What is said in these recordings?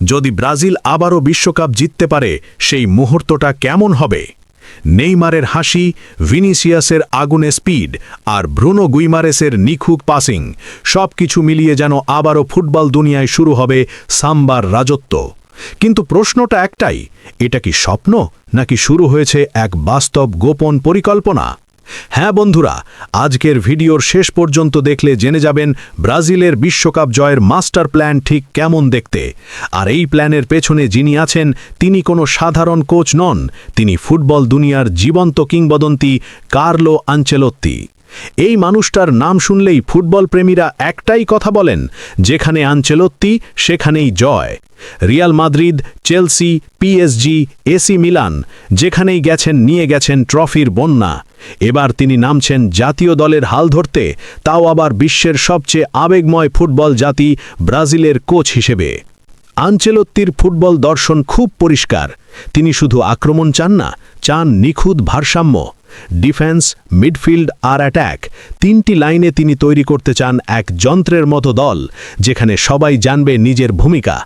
যদি ব্রাজিল আবারও বিশ্বকাপ জিততে পারে, সেই মুহূর্তটা কেমন হবে? নেইমারের হাসি, ভিনিসিয়াসের আগুনে স্পিড আর ব্রুনো গুইমারেসের নিখুঁত পাসিং সব কিছু মিলিয়ে যেন আবারও ফুটবল দুনিয়ায় শুরু হবে সাম্বার রাজত্ব। কিন্তু প্রশ্নটা একটাই, এটা কি স্বপ্ন নাকি শুরু হয়েছে এক বাস্তব গোপন পরিকল্পনা? হ্যাঁ বন্ধুরা, আজকের ভিডিওর শেষ পর্যন্ত দেখলে জেনে যাবেন ব্রাজিলের বিশ্বকাপ জয়ের মাস্টার প্ল্যান ঠিক কেমন দেখতে। আর এই প্ল্যানের পেছনে যিনি আছেন, তিনি কোনো সাধারণ কোচ নন, তিনি ফুটবল দুনিয়ার জীবন্ত কিংবদন্তি কার্লো আঞ্চেলত্তি। এই মানুষটার নাম শুনলেই ফুটবল প্রেমীরা একটাই কথা বলেন, যেখানে আঞ্চেলত্তি, সেখানেই জয়। Real Madrid, Chelsea PSG AC Milan, যেখানেই গেছেন, নিয়ে গেছেন ট্রফির বন্যা। এবার তিনি নামছেন জাতীয় দলের হাল ধরতে, তাও আবার বিশ্বের সবচেয়ে আবেগময় ফুটবল জাতি ব্রাজিলের কোচ হিসেবে। আঞ্চেলত্তির ফুটবল দর্শন খুব পরিষ্কার। তিনি শুধু আক্রমণ চান না, চান নিখুঁত ভারসাম্য। ডিফেন্স, মিডফিল্ড আর অ্যাট্যাক তিনটি লাইনে তিনি তৈরি করতে চান এক যন্ত্রের মতো দল, যেখানে সবাই জানবে নিজের ভূমিকা।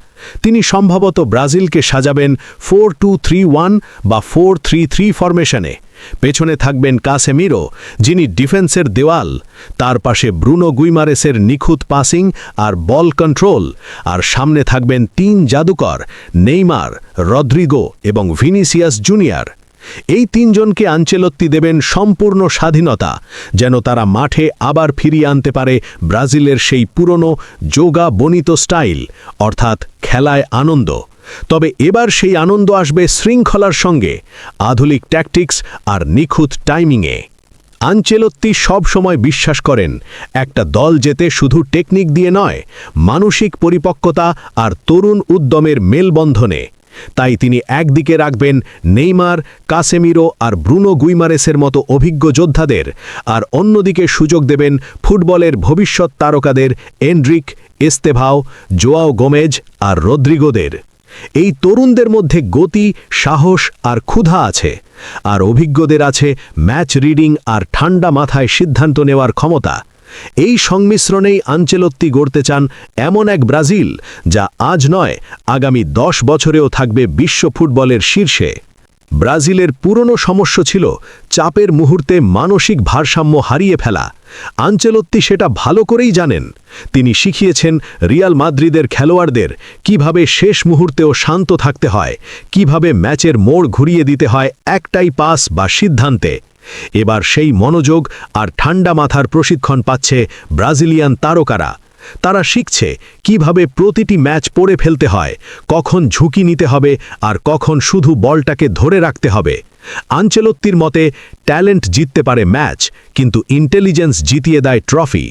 তিনি সম্ভবত ব্রাজিলকে সাজাবেন ফোর টু থ্রি ওয়ান বা ফোর থ্রি থ্রি ফরমেশনে। পেছনে থাকবেন কাসেমিরো, যিনি ডিফেন্সের দেওয়াল। তার পাশে ব্রুনো গুইমারেসের নিখুঁত পাসিং আর বল কন্ট্রোল। আর সামনে থাকবেন তিন জাদুকর, নেইমার, রদ্রিগো এবং ভিনিসিয়াস জুনিয়র। এই তিনজনকে আঞ্চেলত্তি দেবেন সম্পূর্ণ স্বাধীনতা, যেন তারা মাঠে আবার ফিরিয়ে আনতে পারে ব্রাজিলের সেই পুরনো যোগা বনিত স্টাইল, অর্থাৎ খেলায় আনন্দ। তবে এবার সেই আনন্দ আসবে শৃঙ্খলার সঙ্গে, আধুনিক ট্যাকটিক্স আর নিখুঁত টাইমিংয়ে। আঞ্চেলত্তি সব সময় বিশ্বাস করেন, একটা দল যেতে শুধু টেকনিক দিয়ে নয়, মানসিক পরিপক্কতা আর তরুণ উদ্যমের মেলবন্ধনে। তাই তিনি একদিকে রাখবেন নেইমার, কাসেমিরো আর ব্রুনো গুইমারেসের মতো অভিজ্ঞ যোদ্ধাদের, আর অন্যদিকে সুযোগ দেবেন ফুটবলের ভবিষ্যৎ তারকাদের এন্ড্রিক এস্তেভাও, জোয়াও গোমেজ আর রদ্রিগোদের। এই তরুণদের মধ্যে গতি, সাহস আর ক্ষুধা আছে, আর অভিজ্ঞদের আছে ম্যাচ রিডিং আর ঠান্ডা মাথায় সিদ্ধান্ত নেওয়ার ক্ষমতা। এই সংমিশ্রণেই আঞ্চেলত্তি গড়তে চান এমন এক ব্রাজিল, যা আজ নয়, আগামী দশ বছরেও থাকবে বিশ্ব ফুটবলের শীর্ষে। ব্রাজিলের পুরনো সমস্যা ছিল চাপের মুহূর্তে মানসিক ভারসাম্য হারিয়ে ফেলা। আঞ্চেলত্তি সেটা ভালো করেই জানেন। তিনি শিখিয়েছেন রিয়াল মাদ্রিদের খেলোয়াড়দের কীভাবে শেষ মুহূর্তেও শান্ত থাকতে হয়, কীভাবে ম্যাচের মোড় ঘুরিয়ে দিতে হয় একটাই পাস বা সিদ্ধান্তে। এবার সেই মনোযোগ আর ঠান্ডা মাথার প্রশিক্ষণ পাচ্ছে ব্রাজিলিয়ান তারকারা। তারা শিখছে কীভাবে প্রতিটি ম্যাচ পড়ে ফেলতে হয়, কখন ঝুঁকি নিতে হবে আর কখন শুধু বলটাকে ধরে রাখতে হবে। আঞ্চলত্তির মতে, ট্যালেন্ট জিততে পারে ম্যাচ, কিন্তু ইন্টেলিজেন্স জিতিয়ে দেয় ট্রফি।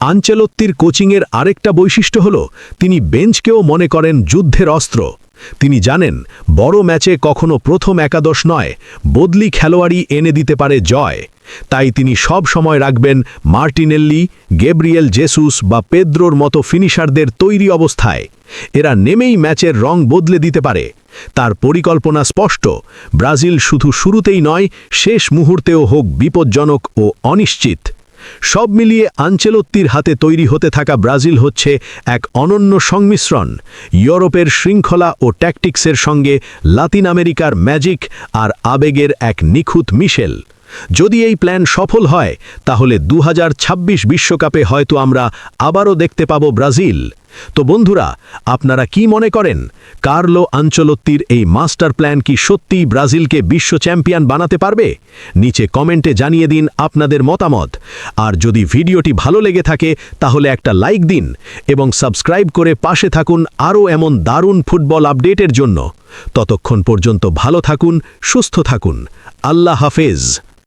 আঞ্চলত্তির কোচিংয়ের আরেকটা বৈশিষ্ট্য হল, তিনি বেঞ্চকেও মনে করেন যুদ্ধের অস্ত্র। তিনি জানেন, বড় ম্যাচে কখনো প্রথম একাদশ নয়, বদলি খেলোয়াড়ই এনে দিতে পারে জয়। তাই তিনি সব সময় রাখবেন মার্টিনেল্লি, গেব্রিয়েল জেসুস বা পেদ্রোর মতো ফিনিশারদের তৈরি অবস্থায়। এরা নেমেই ম্যাচের রং বদলে দিতে পারে। তার পরিকল্পনা স্পষ্ট, ব্রাজিল শুধু শুরুতেই নয়, শেষ মুহূর্তেও হোক বিপজ্জনক ও অনিশ্চিত। সব মিলিয়ে আঞ্চেলত্তির হাতে তৈরি হতে থাকা ব্রাজিল হচ্ছে এক অনন্য সংমিশ্রণ, ইউরোপের শৃঙ্খলা ও ট্যাকটিক্সের সঙ্গে লাতিন আমেরিকার ম্যাজিক আর আবেগের এক নিখুঁত মিশেল। যদি এই প্ল্যান সফল হয়, তাহলে দু বিশ্বকাপে হয়তো আমরা আবারও দেখতে পাব ব্রাজিল। তো বন্ধুরা, আপনারা কি মনে করেন, কার্লো আঞ্চলত্তির এই মাস্টার প্ল্যান কি সত্যিই ব্রাজিলকে বিশ্ব চ্যাম্পিয়ন বানাতে পারবে? নিচে কমেন্টে জানিয়ে দিন আপনাদের মতামত। আর যদি ভিডিওটি ভালো লেগে থাকে, তাহলে একটা লাইক দিন এবং সাবস্ক্রাইব করে পাশে থাকুন আরও এমন দারুণ ফুটবল আপডেটের জন্য। ততক্ষণ পর্যন্ত ভালো থাকুন, সুস্থ থাকুন। আল্লাহ হাফেজ।